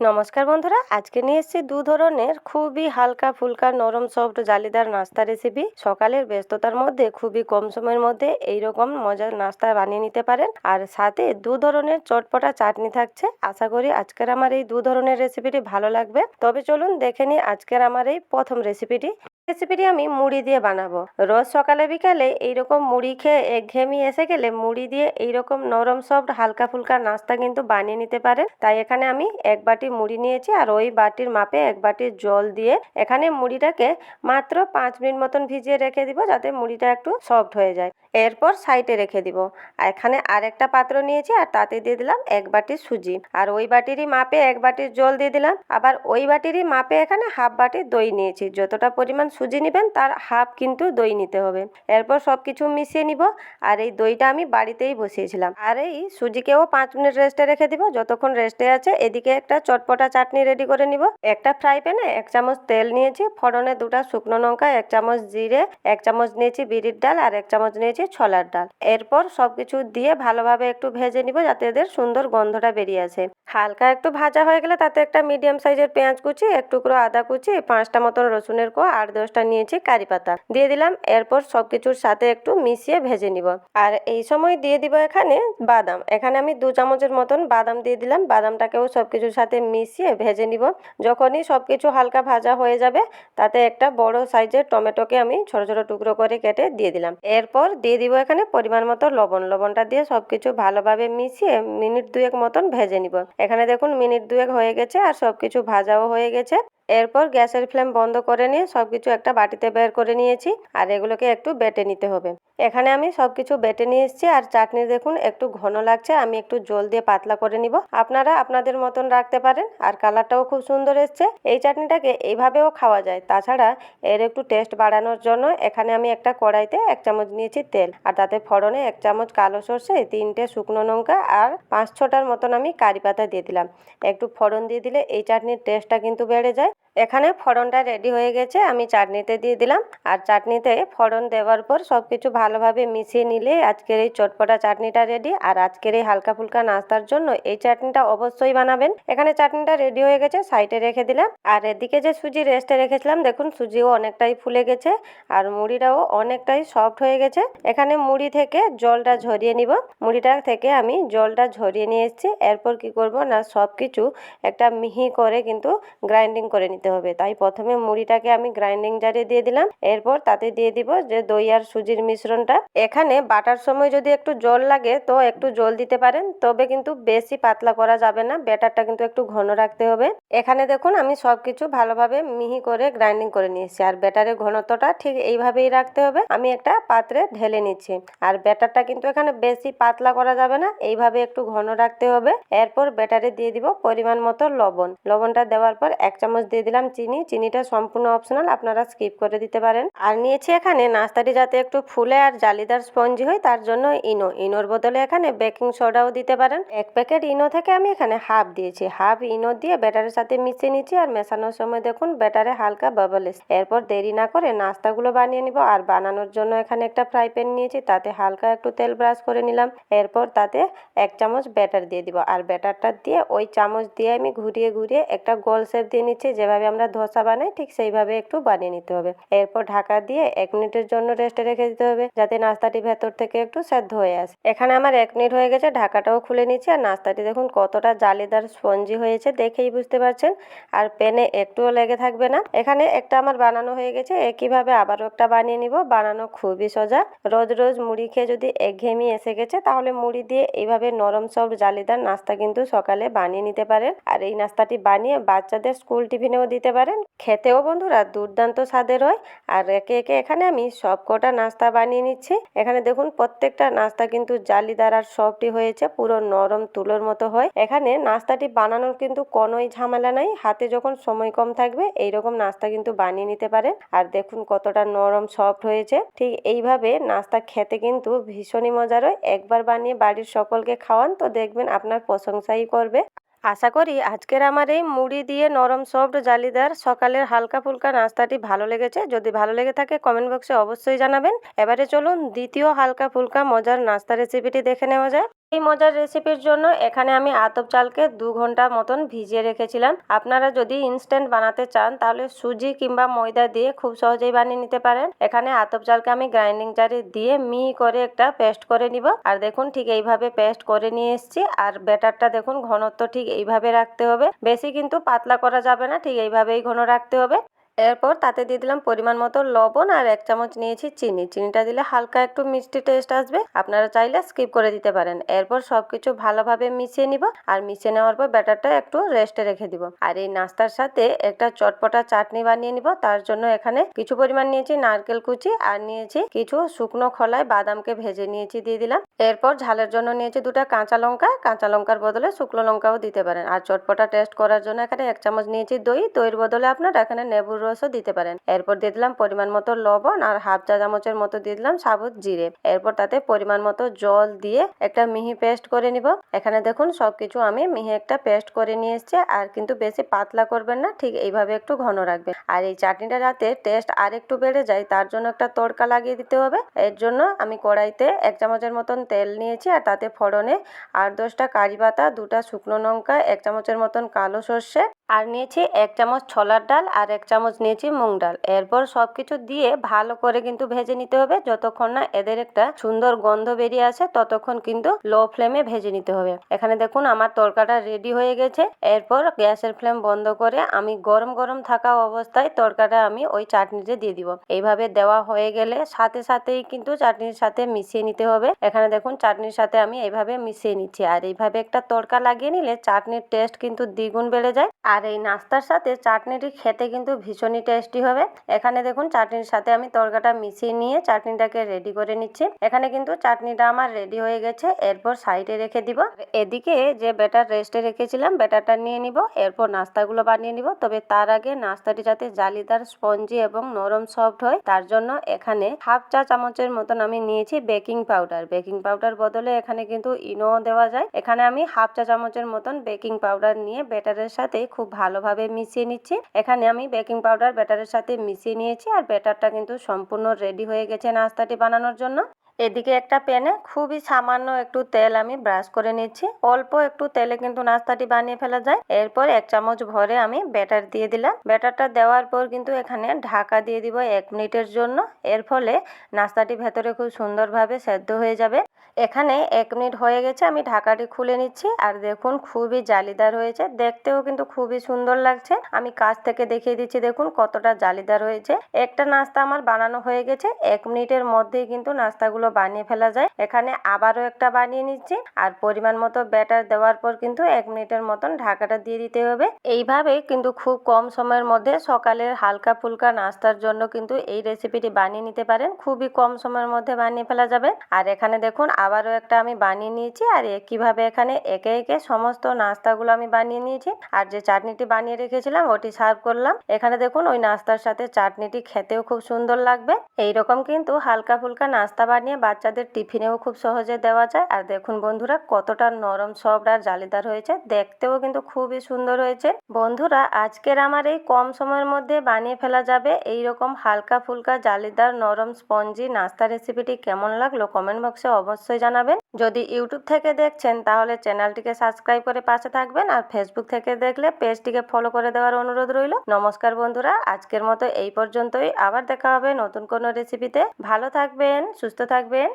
নমস্কার বন্ধুরা, আজকে নিয়ে এসেছি দু ধরনের খুবই হালকা ফুলকা নরম সফট জালিদার নাস্তা রেসিপি সকালের ব্যস্ততার মধ্যে, খুবই কম সময়ের মধ্যে এই রকম মজার নাস্তা বানিয়ে নিতে পারেন। আর সাথে দু ধরনের চটপটা চাটনি থাকছে। আশা করি আজকের আমার এই দু ধরনের রেসিপিটি ভালো লাগবে। তবে চলুন দেখে নিই আজকের আমার এই প্রথম রেসিপিটি রেসিপিটি আমি মুড়ি দিয়ে বানাবো। রোজ সকালে, বিকালে এইরকম মুড়ি খেয়ে একঘেয়েমি এসে গেলে মুড়ি দিয়ে এইরকম নরম সফট হালকা ফুলকা নাস্তা কিন্তু বানিয়ে নিতে পারেন। তাই এখানে আমি এক বাটি মুড়ি নিয়েছি আর ওই বাটির মাপে এক বাটি জল দিয়ে এখানে মুড়িটাকে মাত্র পাঁচ মিনিট মতন ভিজিয়ে রেখে দিব যাতে মুড়িটা একটু সফট হয়ে যায়। এরপর সাইডে রেখে দিব। এখানে আরেকটা পাত্র নিয়েছি আর তাতে দিয়ে দিলাম এক বাটি সুজি। আর ওই বাটিরই মাপে এক বাটির জল দিয়ে দিলাম। আবার ওই বাটিরই মাপে এখানে হাফ বাটি দই নিয়েছি। যতটা পরিমাণ সুজি নেবেন, তার হাফ কিন্তু দই নিতে হবে। এরপর সব কিছু মিশিয়ে নিব, আর এই দইটা আমি বাড়িতেই বসিয়েছিলাম। আর এই সুজিকেও পাঁচ মিনিট রেস্টে রেখে দিব, যতক্ষণ রেস্টে আছে, এদিকে একটা চটপটা চাটনি রেডি করে নিব। একটা ফ্রাই প্যানে এক চামচ তেল নিয়েছি, ফোড়নে দুটা শুকনো লঙ্কা, এক চামচ জিরে, এক চামচ নিয়েছি বিরির ডাল, আর এক চামচ নিয়েছি ছোলার ডাল। এরপর সবকিছু দিয়ে ভালোভাবে একটু ভেজে নিব, যাতে এদের সুন্দর গন্ধটা বেরিয়ে আসে। হালকা একটু ভাজা হয়ে গেলে তাতে একটা মিডিয়াম সাইজের পেঁয়াজ কুচি, এক টুকরো আদা কুচি, পাঁচটা মতন রসুনের কো আট দশটা নিয়েছি কারি পাতা। দিয়ে দিলাম, এরপর সব কিছুর সাথে একটু মিশিয়ে ভেজে নিব। আর এই সময় দিয়ে দিব এখানে বাদাম। এখানে আমি দু চামচের মতন বাদাম দিয়ে দিলাম। বাদামটাকেও সব কিছুর সাথে মিশিয়ে ভেজে নিব। যখনই সব কিছু হালকা ভাজা হয়ে যাবে, তাতে একটা বড় সাইজের টমেটোকে আমি ছোট ছোট টুকরো করে কেটে দিয়ে দিলাম। এরপর দিয়ে দিব এখানে পরিমাণ মতো লবণ। লবণটা দিয়ে সব কিছু ভালোভাবে মিশিয়ে মিনিট দুয়েক মতন ভেজে নিব। এখানে দেখুন মিনিট দুয়েক হয়ে গেছে আর সব কিছু ভাজাও হয়ে গেছে। এরপর গ্যাসের ফ্লেম বন্ধ করে নিয়ে সব কিছু একটা বাটিতে বের করে নিয়েছি, আর এগুলোকে একটু বেটে নিতে হবে। এখানে আমি সব কিছু বেটে নিয়ে এসেছি আর চাটনি দেখুন একটু ঘন লাগছে, আমি একটু জল দিয়ে পাতলা করে নিব। আপনারা আপনাদের মতন রাখতে পারেন, আর কালারটাও খুব সুন্দর এসছে। এই চাটনিটাকে এইভাবেও খাওয়া যায়, তাছাড়া এর একটু টেস্ট বাড়ানোর জন্য এখানে আমি একটা কড়াইতে এক চামচ নিয়েছি তেল, আর তাতে ফোড়নে এক চামচ কালো সর্ষে, তিনটে শুকনো লঙ্কা, আর পাঁচ ছটার মতন আমি কারি পাতা দিয়ে দিলাম। একটু ফোড়ন দিয়ে দিলে এই চাটনির টেস্টটা কিন্তু বেড়ে যায়। এখানে ফোড়নটা রেডি হয়ে গেছে, আমি চাটনিতে দিয়ে দিলাম। আর চাটনিতে ফোড়ন দেওয়ার পর সব কিছু ভালোভাবে মিশিয়ে নিলে আজকের এই চটপটা চাটনিটা রেডি আর আজকের এই হালকা ফুলকা নাস্তার জন্য এই চাটনিটা অবশ্যই বানাবেন। এখানে চাটনিটা রেডি হয়ে গেছে সাইডে রেখে দিলাম। আর এদিকে যে সুজি রেস্টে রেখেছিলাম, দেখুন সুজিও অনেকটাই ফুলে গেছে আর মুড়িটাও অনেকটাই সফট হয়ে গেছে। এখানে মুড়ি থেকে জলটা ঝরিয়ে নিব। মুড়িটা থেকে আমি জলটা ঝরিয়ে নিয়ে এসেছি। এরপর কি করব না সব কিছু একটা মিহি করে কিন্তু গ্রাইন্ডিং করে নিতে হবে। তাই প্রথমে মুড়িটাকে আমি গ্রাইন্ডিং জারে দিয়ে দিলাম। এরপর তাতে দিয়ে দিব যে দই আর সুজির মিশ্রণটা। এখানে বাটার সময় যদি একটু জল লাগে তো একটু জল দিতে পারেন, তবে কিন্তু বেশি পাতলা করা যাবে না, ব্যাটারটা কিন্তু একটু ঘন রাখতে হবে। এখানে দেখুন, আমি সব কিছু ভালোভাবে মিহি করে গ্রাইন্ডিং করে নিয়েছি, আর ব্যাটারের ঘনত্বটা ঠিক এইভাবেই রাখতে হবে। আমি একটা পাত্রে ঢেলে নিচ্ছি, আর ব্যাটারটা কিন্তু এখানে বেশি পাতলা করা যাবে না, এইভাবে একটু ঘন রাখতে হবে। এরপর ব্যাটারে দিয়ে দিব পরিমাণ মতো লবণ। লবণটা দেওয়ার পর এক চামচ দিয়ে দিলাম চিনি। চিনিটা সম্পূর্ণ অপশনাল আপনারা স্কিপ করে দিতে পারেন। আর নিয়েছি এখানে নাস্তাটি যাতে একটু ফুলে আর জালিদার স্পঞ্জি হয়, তার জন্য ইনো ইনোর বদলে এখানে বেকিং সোডাও দিতে পারেন। এক প্যাকেট ইনো থেকে আমি এখানে হাফ দিয়েছি। হাফ ইনো দিয়ে ব্যাটারের সাথে মিশিয়ে নিচ্ছি আর মেশানোর সময় দেখুন ব্যাটারে হালকা বাবল এরপর দেরি না করে নাস্তাগুলো বানিয়ে নিব। আর বানানোর জন্য এখানে একটা ফ্রাই প্যান নিয়েছি, তাতে হালকা একটু তেল ব্রাশ করে নিলাম। এরপর তাতে এক চামচ ব্যাটার দিয়ে দিব। আর ব্যাটারটা দিয়ে ওই চামচ দিয়ে আমি ঘুরিয়ে ঘুরিয়ে একটা গোল শেপ দিয়ে নিচ্ছি, যেভাবে আমরা ধোসা বানাই, ঠিক সেইভাবে একটু বানিয়ে নিতে হবে। এরপর ঢাকা দিয়ে এক মিনিটের জন্য রেস্টে রেখে দিতে হবে, যাতে নাস্তাটি ভেতর থেকে একটু সেদ্ধ হয়ে আসে। এখানে আমার এক মিনিট হয়ে গেছে, ঢাকাটাও খুলে নিচ্ছি। আর নাস্তাটি দেখুন কতটা জালিদার স্পঞ্জি হয়েছে, দেখেই বুঝতে পারছেন। আর পেনে একটুও লেগে থাকবে না। এখানে একটা আমার বানানো হয়ে গেছে একইভাবে আবারও একটা বানিয়ে নিব, বানানো খুবই সোজা। রোজ রোজ মুড়ি খেয়ে যদি একঘেয়েমি এসে গেছে, তাহলে মুড়ি দিয়ে এইভাবে নরম সব জালিদার নাস্তা কিন্তু সকালে বানিয়ে নিতে পারেন। আর এই নাস্তাটি বানিয়ে বাচ্চাদের স্কুল টিফিনেও দিতে পারেন। খেতেও বন্ধুরা দুর্দান্ত স্বাদের হয়। আর একে একে এখানে আমি সব কটা নাস্তা বানিয়ে নিচ্ছি। এখানে দেখুন প্রত্যেকটা নাস্তা কিন্তু জালিদার আর সবটি হয়েছে, পুরো নরম তুলোর মতো হয়। এখানে নাস্তাটি বানানোর কিন্তু কোনোই ঝামেলা নাই। হাতে যখন সময় কম থাকবে, এইরকম নাস্তা কিন্তু বানিয়ে নিতে পারেন। আর দেখুন কতটা নরম, সফট হয়েছে। ঠিক এইভাবে নাস্তা খেতে কিন্তু ভীষণই মজার হয়। একবার বানিয়ে বাড়ির সকলকে খাওয়ান তো দেখবেন আপনার প্রশংসাই করবে। আশা করি আজকের আমার এই মুড়ি দিয়ে নরম সফট জালিদার সকালের হালকা ফুলকা নাস্তাটি ভালো লেগেছে। যদি ভালো লেগে থাকে কমেন্ট বক্সে অবশ্যই জানাবেন। এবারে চলুন দ্বিতীয় হালকা ফুলকা মজার নাস্তা রেসিপিটি দেখে নেওয়া যায় এই মজার রেসিপির জন্য এখানে আমি আতপ চালকে দু ঘণ্টা মতন ভিজিয়ে রেখেছিলাম। আপনারা যদি ইনস্ট্যান্ট বানাতে চান, তাহলে সুজি কিংবা ময়দা দিয়ে খুব সহজেই বানিয়ে নিতে পারেন। এখানে আতপ চালকে আমি গ্রাইন্ডিং জারে দিয়ে মিহি করে একটা পেস্ট করে নিব। আর দেখুন, ঠিক এইভাবে পেস্ট করে নিয়ে এসেছি। আর ব্যাটারটা দেখুন, ঘনত্ব ঠিক এইভাবে রাখতে হবে। বেশি কিন্তু পাতলা করা যাবে না, ঠিক এইভাবেই ঘন রাখতে হবে। এরপর তাতে দিয়ে দিলাম পরিমাণ মতো লবণ আর এক চামচ নিয়েছি চিনি। চিনিটা দিলে হালকা একটু মিষ্টি টেস্ট আসবে। আপনারা চাইলে স্কিপ করে দিতে পারেন। এরপর সবকিছু ভালোভাবে মিশিয়ে নিব আর মিশিয়ে নেওয়ার পর ব্যাটারটা একটু রেস্টে রেখে দিব। আর এই নাস্তার সাথে একটা চটপটা চাটনি বানিয়ে নিব। তার জন্য এখানে কিছু পরিমাণ নিয়েছি নারকেল কুচি আর নিয়েছি কিছু শুকনো খোলায় বাদামকে ভেজে নিয়েছি দিয়ে দিলাম। এরপর ঝালের জন্য নিয়েছি দুটা কাঁচা লঙ্কা। কাঁচা লঙ্কার বদলে শুকনো লঙ্কাও দিতে পারেন। আর চটপটা টেস্ট করার জন্য এখানে এক চামচ নিয়েছি দই। দইয়ের বদলে আপনারা এখানে নেবুর রসও দিতে পারেন। এরপর দিয়ে দিলাম পরিমাণ মতো লবণ আর হাফ চা চামচের মতো দিয়ে দিলাম সাবুত জিরে। এরপর তাতে পরিমাণ মতো জল দিয়ে একটা মিহি পেস্ট করে নিব। এখানে দেখুন সবকিছু আমি মিহি একটা পেস্ট করে নিয়ে এসেছি আর কিন্তু বেশি পাতলা করবেন না, ঠিক এইভাবে একটু ঘন রাখবেন। আর এই চাটনিটা যাতে টেস্ট আর একটু বেড়ে যায়, তার জন্য একটা তড়কা লাগিয়ে দিতে হবে। এর জন্য আমি কড়াইতে এক চামচের মতন তেল নিয়েছি আর তাতে ফোড়নে আট দশটা কারি পাতা, দুটা শুকনো লঙ্কা, এক চামচের মতন কালো সর্ষে আর নিয়েছি এক চামচ ছোলার ডাল আর এক চামচ নিয়েছি মুগ ডাল। এরপর সব কিছু দিয়ে ভালো করে কিন্তু ভেজে নিতে হবে। যতক্ষণ না এদের একটা সুন্দর গন্ধ বেরিয়ে আসে, ততক্ষণ কিন্তু লো ফ্লেমে ভেজে নিতে হবে। এখানে দেখুন আমার তরকাটা রেডি হয়ে গেছে। এরপর গ্যাসের ফ্লেম বন্ধ করে আমি গরম গরম থাকা অবস্থায় তরকাটা আমি ওই চাটনিতে দিয়ে দিব। এইভাবে দেওয়া হয়ে গেলে সাথে সাথেই কিন্তু চাটনির সাথে মিশিয়ে নিতে হবে। এখানে দেখুন চাটনির সাথে আমি এইভাবে মিশিয়ে নিচ্ছি। আর এইভাবে একটা তরকা লাগিয়ে নিলে চাটনির টেস্ট কিন্তু দ্বিগুণ বেড়ে যায়। আর এই নাস্তার সাথে চাটনিটি খেতে কিন্তু ভীষণই টেস্টি হবে। এখানে দেখুন চাটনির সাথে আমি তরকাটা মিশিয়ে নিয়ে চাটনিটাকে রেডি করে নিচ্ছি। এখানে কিন্তু চাটনিটা আমার রেডি হয়ে গেছে, এরপর সাইডে রেখে দিব। এদিকে যে ব্যাটার রেস্টে রেখেছিলাম, ব্যাটারটা নিয়ে নিব, এরপর নাস্তাগুলো বানিয়ে নিব। তবে তার আগে নাস্তাটি যাতে জালিদার স্পঞ্জি এবং নরম সফট হয়, তার জন্য এখানে হাফ চা চামচের মতন আমি নিয়েছি বেকিং পাউডার বেকিং পাউডার বদলে এখানে কিন্তু ইনো দেওয়া যায়। এখানে আমি হাফ চা চামচের মতন বেকিং পাউডার নিয়ে ব্যাটারের সাথে খুব ভালোভাবে মিশিয়ে নিচ্ছি। এখানে আমি বেকিং পাউডার ব্যাটারের সাথে মিশিয়ে নিয়েছি আর ব্যাটারটা কিন্তু সম্পূর্ণ রেডি হয়ে গেছে নাস্তাটি বানানোর জন্য। এদিকে একটা প্যানে খুবই সামান্য একটু তেল আমি ব্রাশ করে নিচ্ছি। অল্প একটু তেলে কিন্তু নাস্তাটি বানিয়ে ফেলা যায়। এরপর এক চামচ ভরে আমি ব্যাটার দিয়ে দিলাম। ব্যাটারটা দেওয়ার পর কিন্তু এখানে ঢাকা দিয়ে দিব এক মিনিটের জন্য। এর ফলে নাস্তাটি ভেতরে খুব সুন্দরভাবে সেদ্ধ হয়ে যাবে। এখানে এক মিনিট হয়ে গেছে, আমি ঢাকাটি খুলে নিচ্ছি। আর দেখুন, খুবই জালিদার হয়েছে। দেখতেও কিন্তু খুবই সুন্দর লাগছে। আমি কাছ থেকে দেখিয়ে দিচ্ছি, দেখুন কতটা জালিদার হয়েছে। একটা নাস্তা আমার বানানো হয়ে গেছে। এক মিনিটের মধ্যেই কিন্তু নাস্তাগুলো বানিয়ে ফেলা যায়। এখানে আবারও একটা বানিয়ে নিচ্ছি। আর পরিমাণ মতো ব্যাটার দেওয়ার পর কিন্তু এক মিনিটের মতন ঢাকাটা দিয়ে দিতে হবে। এইভাবে কিন্তু খুব কম সময়ের মধ্যে সকালের হালকা ফুলকা নাস্তার জন্য কিন্তু এই রেসিপিটি বানিয়ে নিতে পারেন। খুবই কম সময়ের মধ্যে বানিয়ে ফেলা যাবে। আর এখানে দেখুন, আবারও একটা আমি বানিয়ে নিয়েছি। আর একইভাবে এখানে একে একে সমস্ত নাস্তাগুলো আমি বানিয়ে নিয়েছি। আর যে চাটনিটি বানিয়ে রেখেছিলাম, ওটি সার্ভ করলাম। এখানে দেখুন, ওই নাস্তার সাথে চাটনিটি খেতেও খুব সুন্দর লাগবে। এইরকম কিন্তু হালকা ফুলকা নাস্তা বানিয়ে বাচ্চাদের টিফিনেও খুব সহজে দেওয়া যায়। আর দেখুন বন্ধুরা, কতটা নরম সফট আর জালিদার হয়েছে। দেখতেও কিন্তু খুবই সুন্দর হয়েছে। বন্ধুরা, আজকের আমার এই কম সময়ের মধ্যে বানিয়ে ফেলা যাবে এই রকম হালকা ফুলকা জালিদার নরম স্পঞ্জি নাস্তা রেসিপিটি কেমন লাগল কমেন্ট বক্সে অবশ্যই জানাবেন। যদি ইউটিউব থেকে দেখছেন, তাহলে চ্যানেলটিকে সাবস্ক্রাইব করে পাশে থাকবেন আর ফেসবুক থেকে দেখলে পেজটিকে ফলো করে দেওয়ার অনুরোধ রইল। নমস্কার বন্ধুরা, আজকের মতো এই পর্যন্তই। আবার দেখা হবে নতুন কোনো রেসিপিতে। ভালো থাকবেন, সুস্থ থাকবেন।